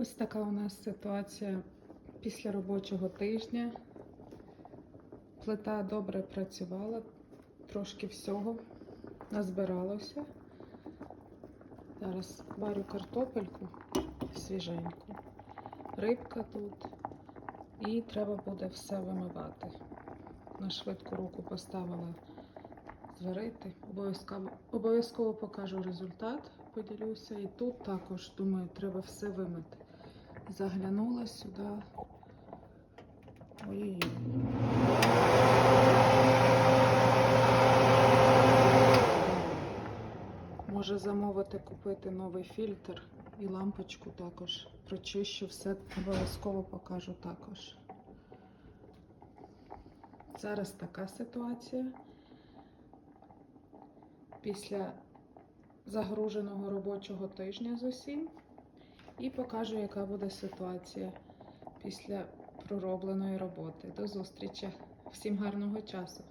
Ось така у нас ситуація після робочого тижня. Плита добре працювала, трошки всього назбиралося. Зараз варю картопельку свіженьку, рибка тут, і треба буде все вимивати. На швидку руку поставила зварити. Обов'язково, обов'язково покажу результат, поділюся. І тут також, думаю, треба все вимити. Заглянула сюди. Ой-ой-ой. Може замовити купити новий фільтр і лампочку також. Прочищу все, обов'язково покажу також. Зараз така ситуація. Після загруженого робочого тижня з усім. І покажу, яка буде ситуація після проробленої роботи. До зустрічі. Всім гарного часу!